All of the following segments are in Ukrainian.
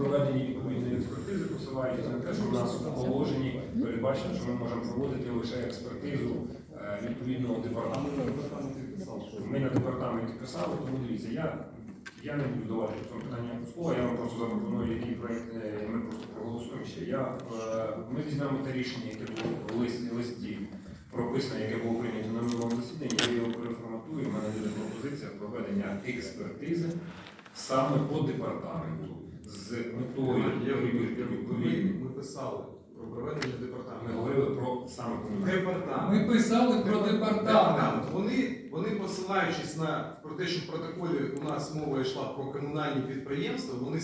проведенні відповідної експертизи, посилаючись на те, що в нас в положенні передбачено, що ми можемо проводити лише експертизу е, відповідного департаменту. Ми на департаменті писали, тому дивіться, я, я не буду давати в цьому питання слова, я вам просто запропоную, який проєкт е, ми просто проголосуємо ще. Я, е, ми візьмемо те рішення, яке було в листі, листі прописане, яке було прийнято на минулому засіданні, я його переформатую, в мене буде пропозиція проведення експертизи саме по департаменту з метою перевірки відповідно. Ми писали про проведення Ми департаменту. говорили про саме. Департамент. Ми писали про департамент. Вони, вони посилаючись на про те, що в протоколі у нас мова йшла про комунальні підприємства, вони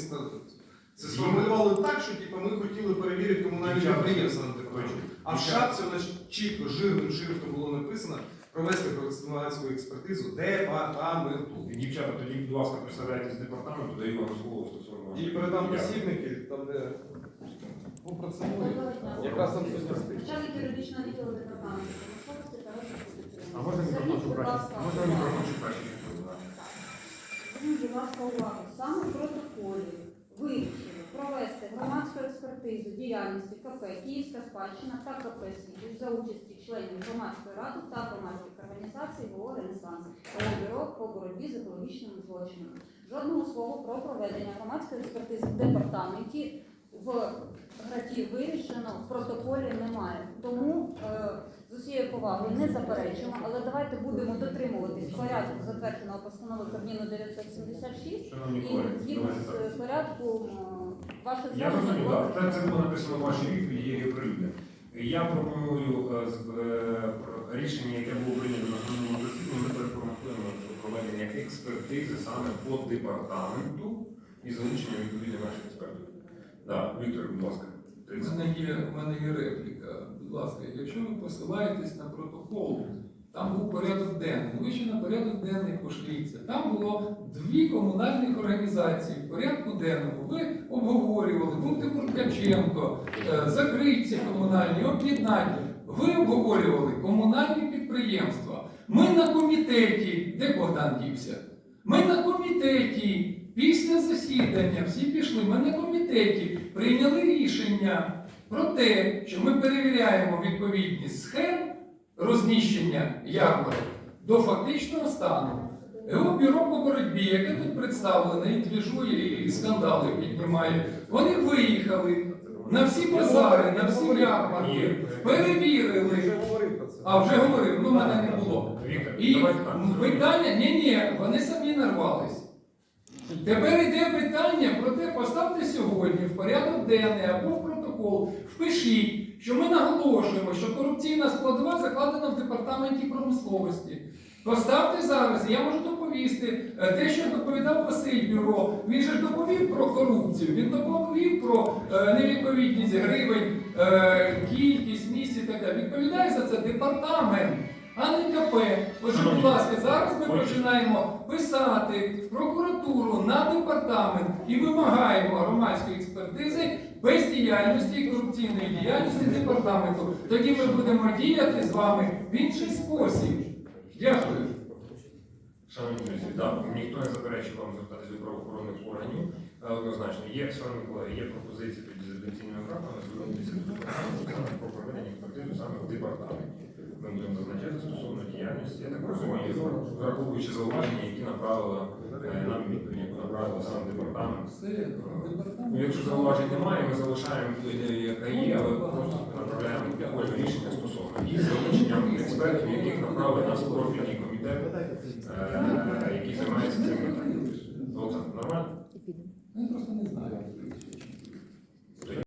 це сформулювали так, що типу, ми хотіли перевірити комунальні підприємства на департамент. А в шапці у нас чітко жирним шрифтом було написано провести громадську експертизу департаменту. Дівчата, тоді, будь ласка, представляйтесь з департаменту, даю вам слово стосовно. І передам посібники, там де. Доброго дня. Якраз там все Начальник юридичного відділу департаменту промисловості та розвитку. А можна мікрофон Зверніть, будь шукати? ласка, Можна мікрофон шукати? Зверніть, будь ласка. Саме в протоколі вирішили провести громадську експертизу діяльності КП Київська спадщина та КП за участі членів громадської ради та громадських організацій ВО «Ренесанс» та бюро по боротьбі з екологічними злочинами. Жодного слова про проведення громадської експертизи в департаменті в графі вирішено, в протоколі немає. Тому е, з усією повагою не заперечуємо, але давайте будемо дотримуватись порядку затвердженого постанови Кабміну 976 Шановні і колеги, згідно давайте так. з порядком е, Я звернень так. Це, це було написано в вашій відповіді, є оприлюднено. Я пропоную е, е, рішення, яке було прийнято на основному засіданні, ми переформатуємо проведення експертизи саме по департаменту і залучення відповідно наших експертів. Так, Віктор, будь ласка, У мене є, у мене є репліка. Будь ласка, якщо ви посилаєтесь на протокол, там був порядок денний. Ви ще на порядок денний пошліться. Там було дві комунальних організації. В порядку денному ви обговорювали, був Ткаченко, е, закриті комунальні, об'єднання. Ви обговорювали комунальні підприємства. Ми на комітеті, де Богдан дівся? Ми на комітеті після засідання всі пішли. Ми на комітеті прийняли рішення про те, що ми перевіряємо відповідність схем розміщення ярмарок до фактичного стану. ЕО бюро по боротьбі, яке тут представлене, і двіжує, і скандали піднімає. Вони виїхали на всі базари, на всі ярмарки, перевірили. А вже говорив, ну мене не було. І питання, ні, ні, вони самі нарвались. Тепер йде питання про те, поставте сьогодні в порядок денний або в протокол, впишіть, що ми наголошуємо, що корупційна складова закладена в департаменті промисловості. Поставте зараз, я можу доповісти е, те, що доповідав Василь Бюро. Він же ж доповів про корупцію, він доповів про е, невідповідність гривень, е, кількість місць і так далі. Відповідає за це департамент, а не КП. Отже, будь ласка, зараз ми починаємо писати в прокуратуру на департамент і вимагаємо громадської експертизи бездіяльності і корупційної діяльності департаменту. Тоді ми будемо діяти з вами в інший спосіб. Дякую. Шановні друзі, так, ніхто не заперечує вам звертатися до правоохоронних органів. Е, Однозначно, є, шановні колеги, є пропозиції з пенсійною графами звернутися до департаменту про проведення експертизи саме в департаменті. Ми будемо зазначати стосовно діяльності, я так розумію, враховуючи зауваження, які направила е, нам відповідь, яку направила сам департамент. Ну, якщо зауважень немає, ми залишаємо ту ідею, яка є, але просто направляємо окреме рішення стосовно і залученням експертів, яких направив нас профільний